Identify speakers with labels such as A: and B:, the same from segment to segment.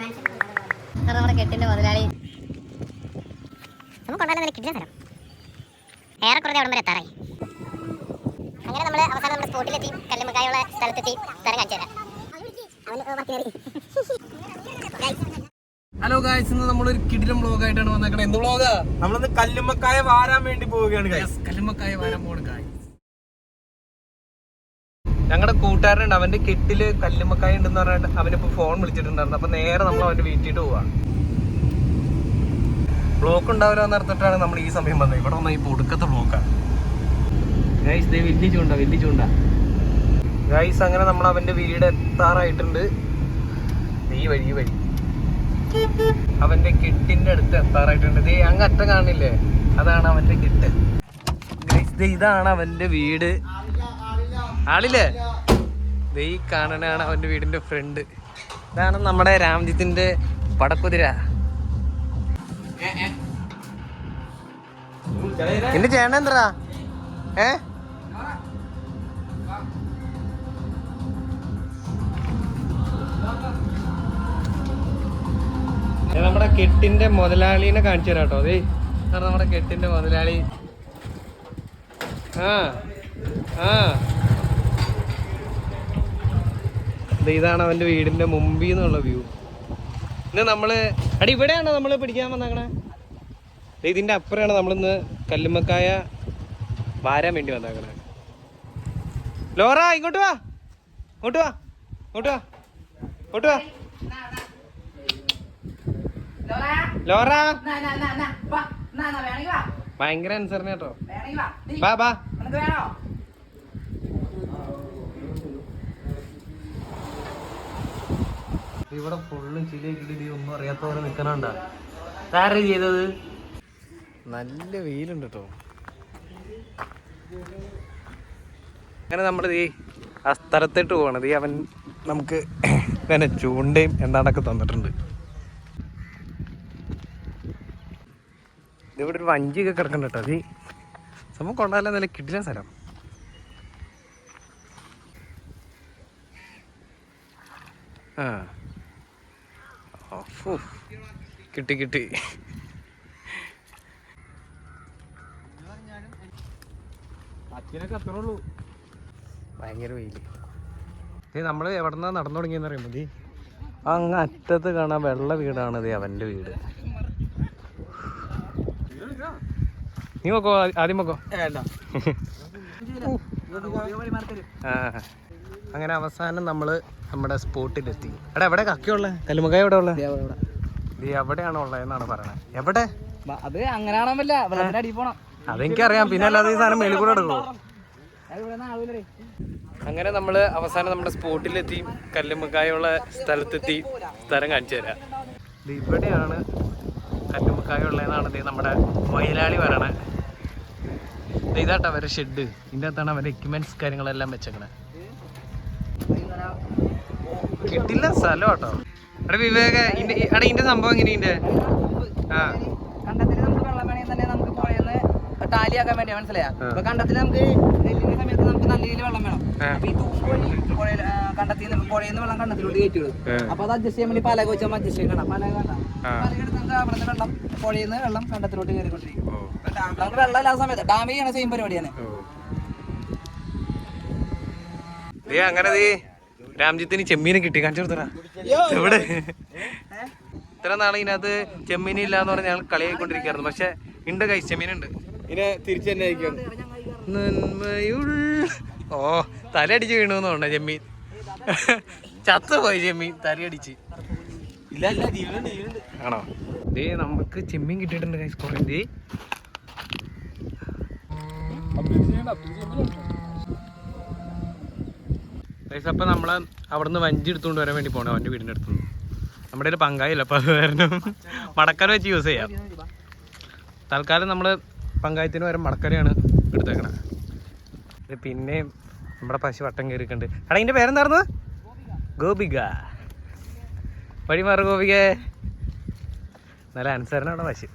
A: നമ്മുടെ കെട്ടിന്റെ മുതലാളി. നമുക്ക് കൊണ്ടാലും നല്ല കിട്ടിയ സ്ഥലം. ഏറെക്കുറെ അവിടെ വരെ എത്താറായി. അങ്ങനെ നമ്മൾ അവസാനം നമ്മുടെ സ്പോട്ടിലെത്തി കല്ലുമക്കായുള്ള സ്ഥലത്തെത്തി സ്ഥലം കാണിച്ചു തരാം.
B: ഹലോ ഗായ്സ് ഇന്ന് നമ്മളൊരു കിടിലം ബ്ലോഗ് ആയിട്ടാണ് വന്നേക്കണേ. എന്ത് ബ്ലോഗാ
C: നമ്മളിന്ന് കല്ലുമ്മക്കായ വാരാൻ വേണ്ടി പോവുകയാണ്.
B: കല്ലുമ്മക്കായ വാരാൻ പോകണം ഗായ്സ് ഞങ്ങളുടെ കൂട്ടുകാരനുണ്ട്. അവന്റെ കെട്ടിൽ കല്ലുമക്കായ ഉണ്ടെന്ന് പറഞ്ഞിട്ട് അവനിപ്പോ ഫോൺ വിളിച്ചിട്ടുണ്ടായിരുന്നു. അപ്പൊ നേരെ നമ്മൾ അവന്റെ വീട്ടിട്ട് പോവാ. ബ്ലോക്ക് ഉണ്ടാവില്ല പറഞ്ഞിട്ടാണ് നമ്മൾ ഈ സമയം വന്നത്. ഇവിടെ വന്ന ഈ ഒടുക്കത്തെ ബ്ലോക്കാണ് ഗൈസ് ദേ വലിയ ചൂണ്ട വലിയ ചൂണ്ട. ഗൈസ് അങ്ങനെ നമ്മൾ അവന്റെ വീട് എത്താറായിട്ടുണ്ട്. ഈ വഴി ഈ വഴി. അവന്റെ കെട്ടിന്റെ അടുത്ത് എത്താറായിട്ടുണ്ട്. ദേ അങ്ങ് അറ്റം കാണില്ലേ? അതാണ് അവന്റെ കെട്ട്. ഗൈസ് ദേ ഇതാണ് അവന്റെ വീട്. ആളില്ലേ? ഈ കാണണാണ് അവന്റെ വീടിന്റെ ഫ്രണ്ട് ഇതാണ് നമ്മുടെ രാംജിത്തിന്റെ പടക്കുതിര എന്റെ ചേണ എന്താ ഏ? നമ്മുടെ കെട്ടിന്റെ മുതലാളിനെ കാണിച്ചു തരാം കേട്ടോ അതേ നമ്മുടെ കെട്ടിന്റെ മുതലാളി. ആ ആ ദേ ഇതാണ് അവന്റെ വീടിന്റെ മുമ്പിൽ നിന്നുള്ള വ്യൂ. ഇന്ന് നമ്മൾ അടി ഇവിടെയാണോ നമ്മൾ പിടിക്കാൻ വന്നേക്കണേ? ഇതിന്റെ അപ്പുറമാണ് നമ്മളിന്ന് കല്ലുമ്മക്കായ വാരാൻ വേണ്ടി വന്നേക്കണേ. ലോറ ഇങ്ങോട്ട് വാ. ഇങ്ങോട്ട് വാ. ഇങ്ങോട്ട് വാ. ഇങ്ങോട്ട് വാ. ലോറ? ഭയങ്കര അനുസരണ കേട്ടോ. ബാ ബാ ഇവിടെ ഫുള്ളും ചില കിളി ഒന്നും അറിയാത്തവരെ നിക്കണണ്ട? ആരാ ചെയ്തത്? നല്ല വെയിലുണ്ട് കേട്ടോ അങ്ങനെ നമ്മൾ ഈ ആ സ്ഥലത്തിട്ട് പോകണത് ഈ അവൻ നമുക്ക് ഇങ്ങനെ ചൂണ്ടയും എന്താണൊക്കെ തന്നിട്ടുണ്ട്. ഇതിവിടെ ഒരു വഞ്ചിയൊക്കെ കിടക്കണ്ട കേട്ടോ അത് സംഭവം കൊണ്ടാലേ നല്ല കിട്ടില്ല സ്ഥലം. ആ. കിട്ടി കിട്ടി. ഭയങ്കര വെയിൽ. നമ്മൾ എവിടെന്നാ നടന്നു തുടങ്ങിയെന്ന് പറയുമ്പോ അങ്ങ് അറ്റത്ത് കാണാൻ വെള്ള വീടാണ് ഇത് അവന്റെ വീട്. നീ നോക്കോ ആദ്യം നോക്കോ ആ. അങ്ങനെ അവസാനം നമ്മൾ നമ്മുടെ സ്പോട്ടിലെത്തി. എടാ എവിടെ കക്കയുള്ള? കല്ലുമക്കായ എവിടെ ഉള്ളത് ഇത് എവിടെയാണ് ഉള്ളതെന്നാണ് പറയണത് എവിടെ?
C: അത് അങ്ങനെ കാണാൻ പറ്റില്ല
B: അതെനിക്കറിയാം പിന്നെ അല്ലാതെ ഈ സാധനം മേളിൽ കൂടെ അങ്ങനെ നമ്മൾ അവസാനം നമ്മുടെ സ്പോട്ടിലെത്തി കല്ലുമുക്കായുള്ള സ്ഥലത്തെത്തി സ്ഥലം കാണിച്ചു തരാം. ഇത് ഇവിടെയാണ് കല്ലുമ്മക്കായ ഉള്ളതെന്നാണ് ഇത് നമ്മുടെ മയിലാളി പറയണേ. ഇത് ഇതാട്ടോ അവരുടെ ഷെഡ്. ഇതിന്റെ അകത്താണ് അവരുടെ എക്യുപ്മെന്റ്സ് കാര്യങ്ങളെല്ലാം വെച്ചേക്കണേ. കിട്ടില്ല സ്ഥലം കേട്ടോ. എടാ വിവേക ഇന്റെ എടാ ഇതിന്റെ സംഭവം എങ്ങനെയുണ്ട് ആ.
C: കണ്ടത്തിൽ നമുക്ക് വെള്ളം വേണമെങ്കിൽ തന്നെ നമുക്ക് പുഴയെന്ന് ടാലിയാക്കാൻ വേണ്ടി മനസ്സിലായ? ഇപ്പൊ കണ്ടത്തിൽ നമുക്ക് നെല്ലിന്റെ സമയത്ത് നമുക്ക് നല്ല രീതിയിൽ വെള്ളം വേണം.
B: ആ.
C: അപ്പൊ ഈ തൂമ്പ് വഴി പുഴയിൽ കണ്ടത്തിൽ പുഴയിൽ വെള്ളം കണ്ടത്തിലോട്ട് കയറ്റി വിടും
B: ആ.
C: അപ്പൊ അത് അഡ്ജസ്റ്റ് ചെയ്യാൻ വേണ്ടി പലക വെച്ചാൽ അഡ്ജസ്റ്റ് ചെയ്യണം. പലക കണ്ട
B: ആ.
C: പലക എടുത്ത് നമുക്ക് അവിടെ നിന്ന് വെള്ളം പുഴയിൽ നിന്ന് വെള്ളം കണ്ടത്തിലോട്ട് കയറിക്കൊണ്ടിരിക്കും.
B: ഓ.
C: നമുക്ക് വെള്ളം ഇല്ലാത്ത സമയത്ത് ഡാം ചെയ്യണ സെയിം പരിപാടിയാണ്.
B: അങ്ങനെ രാംജിത്തിന് ചെമ്മീനെ കിട്ടി കാണിച്ചു കൊടുത്തടാ. എവിടെ? ഇത്ര നാളെ ഇതിനകത്ത് ചെമ്മീൻ ഇല്ല എന്ന് പറഞ്ഞ് ഞങ്ങൾ കളിയായിക്കൊണ്ടിരിക്കുകയായിരുന്നു പക്ഷെ ഉണ്ട് കൈ ചെമ്മീനുണ്ട്.
C: ഇതിനെ തിരിച്ചു തന്നെ അയക്കണം.
B: നന്മയുള്ള ഓ തലയടിച്ച് വീണു തോന്നുന്നു ചെമ്മീൻ. ചത്തുപോയി ചെമ്മീൻ തലയടിച്ച്.
C: ഇല്ല ഇല്ല ജീവനുണ്ട് ജീവനുണ്ട്
B: ആണോ? ദേ നമുക്ക് ചെമ്മീൻ കിട്ടിയിട്ടുണ്ട് കൈസ് കുറേ. ദേ. ഗൈസ് അപ്പം നമ്മൾ അവിടുന്ന് വഞ്ചി എടുത്തുകൊണ്ട് വരാൻ വേണ്ടി പോകണം അവന്റെ വീടിന്റെ അടുത്തുനിന്ന് നമ്മുടെ കയ്യിൽ പങ്കായില്ല അപ്പം അത് കാരണം മടക്കര വെച്ച് യൂസ് ചെയ്യാം. തൽക്കാലം നമ്മൾ പങ്കായത്തിന് വരെ മടക്കരയാണ് എടുത്തേക്കണത് പിന്നെ നമ്മുടെ പശു വട്ടം കയറിയിട്ടുണ്ട്. എടാ ഇതിന്റെ പേരെന്തായിരുന്നു? ഗോപിക. വഴി മാറു ഗോപിക. നല്ല അനുസരണമാണ് പശു.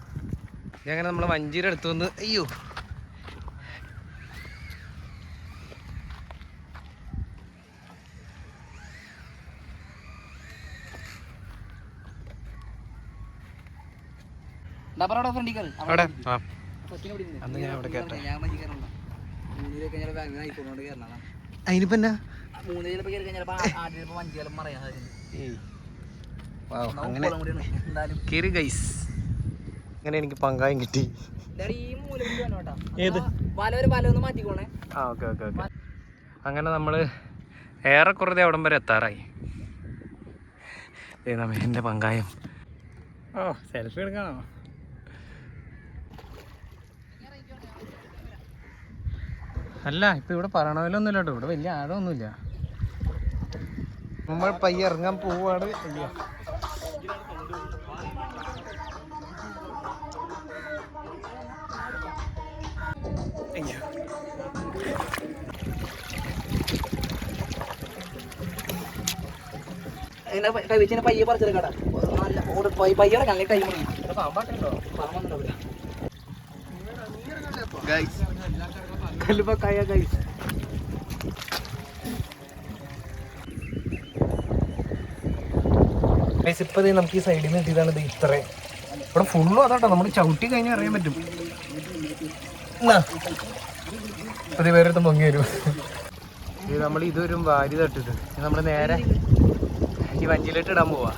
B: ഇനി അങ്ങനെ നമ്മൾ വഞ്ചിയുടെ അടുത്ത് വന്ന് അയ്യോ.
C: കയറി
B: അവിടെ. അന്ന് ഞാൻ അവിടെ.
C: ഞാൻ മഞ്ചി കയറണ്ട മൂന്നിലേക്ക് കഴിഞ്ഞാൽ ബാഗ് ആയിക്കോണ്ട് കയറണം
B: അതിനിപ്പോ എന്നാ?
C: മൂന്ന് ചിലപ്പോൾ കയറി കഴിഞ്ഞാൽ ആദ്യം ചിലപ്പോൾ മഞ്ചി ചിലപ്പോൾ മറിയാൻ
B: അങ്ങനെ ഗൈസ് അങ്ങനെ എനിക്ക് പങ്കായം കിട്ടി.
C: അങ്ങനെ നമ്മൾ ഏറെ
B: ഏത്?
C: ആ,
B: ഓക്കെ ഓക്കെ ഓക്കെ. അങ്ങനെ നമ്മൾ ഏറെക്കുറെ അവിടം വരെ എത്താറായി. എന്റെ നമ്മ എന്റെ പങ്കായം. ഓ സെൽഫി എടുക്കാണോ? അല്ല ഇപ്പൊ ഇവിടെ പറയണതിലൊന്നുമില്ല കേട്ടോ ഇവിടെ വലിയ ആഴമൊന്നുമില്ല. നമ്മൾ പയ്യ ഇറങ്ങാൻ പോവാണ്. അയ്യോ അയ്യോ
C: അതിനെ കവിച്ചിനെ പയ്യെ പറിച്ചെടുക്കടാ നല്ല
B: പാമ്പാട്ടുണ്ടോ കല്ലുപ്പക്കായ ഗൈസ് ഗൈസ് ഇപ്പൊ ദേ നമുക്ക് ഈ സൈഡിൽ നിന്ന് കിട്ടിയതാണ് ഇത് ഇത്ര. ഇവിടെ ഫുള്ളും അതാട്ടോ. നമ്മൾ ചവിട്ടി കഴിഞ്ഞാൽ അറിയാൻ പറ്റും. ഇപ്പൊ വേറെ പൊങ്ങി വരും. ഇത് നമ്മൾ ഇതൊരു വാരി തട്ടിട്ട്. നമ്മൾ നേരെ ഈ വഞ്ചിയിലിട്ട് ഇടാൻ പോവാ?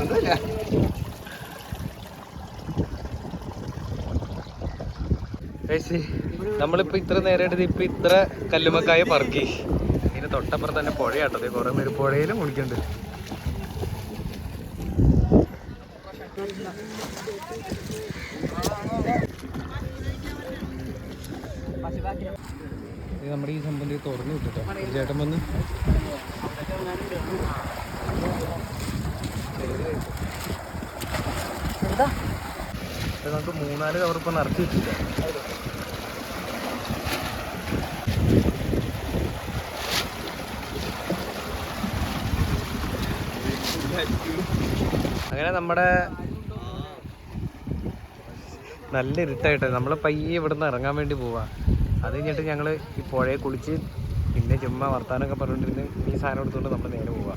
B: ഒന്നുമില്ല നമ്മളിപ്പോ ഇത്ര നേരം ഇപ്പൊ ഇത്ര കല്ലുമക്കായ പറക്കി. ഇതിന് തൊട്ടപ്പുറം തന്നെ പുഴയാട്ടത് കുറെ പേര് പുഴയിലും കുളിക്കുന്നുണ്ട് ഇത് നമ്മുടെ ഈ സംബന്ധി തുറന്നു വിട്ടിട്ടോ ചേട്ടൻ വന്ന്. ഇത് നമുക്ക് മൂന്നാൽ കവർ ഇപ്പം നിറച്ച് കിട്ടില്ല അങ്ങനെ നമ്മുടെ നല്ല ഇരുട്ടായിട്ട്. നമ്മൾ പയ്യെ ഇവിടുന്ന് ഇറങ്ങാൻ വേണ്ടി പോവാ. അത് കഴിഞ്ഞിട്ട് ഞങ്ങൾ ഈ പുഴയെ കുളിച്ച് പിന്നെ ചുമ്മാ വർത്താനമൊക്കെ പറഞ്ഞുകൊണ്ടിരുന്ന് ഈ സാധനം എടുത്തുകൊണ്ട് നമ്മൾ നേരെ പോവാ.